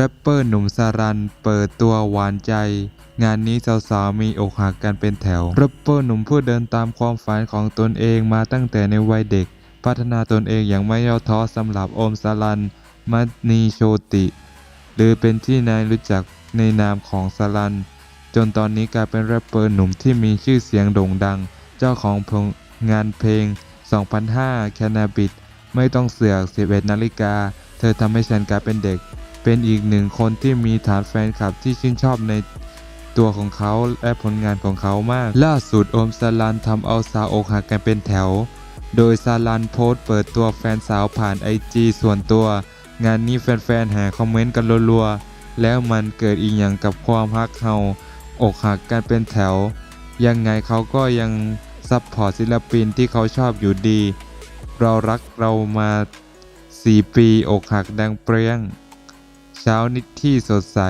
แรปเปอร์หนุ่มสารันเปิดตัวหวานใจ งานนี้สาวๆมีอกหักกันเป็นแถวแรปเปอร์หนุ่มผู้เดินตามความฝันของตนเองมาตั้งแต่ในวัยเด็ก พัฒนาตนเองอย่างไม่ย่อท้อสำหรับโอมสารันมันีโชติ หรือเป็นที่นายรู้จักในนามของสารัน จนตอนนี้กลายเป็นแรปเปอร์หนุ่มที่มีชื่อเสียงโด่งดัง เจ้าของผลงานเพลง 2005 แคนาบิดไม่ต้องเสือก 11 นาฬิกา เธอทำให้ฉันกลายเป็นเด็ก เป็นอีกหนึ่งคนที่มีฐานแฟนคลับที่ชื่นชอบในตัวของเขาและผลงานของเขามาก ล่าสุดโอมสารันทำเอาสาวอกหักกันเป็นแถว โดยซาลันโพสต์เปิดตัวแฟนสาวผ่านไอจีส่วนตัว งานนี้แฟนๆหาคอมเมนต์กันรัวๆ แล้วมันเกิดอีกอย่างกับความฮักเฮาอกหักกันเป็นแถว ยังไงเขาก็ยังซัพพอร์ตศิลปินที่เขาชอบอยู่ดี เรารักเรามา 4 ปีอกหักดังเปรี้ยง เช้านิดที่สดใส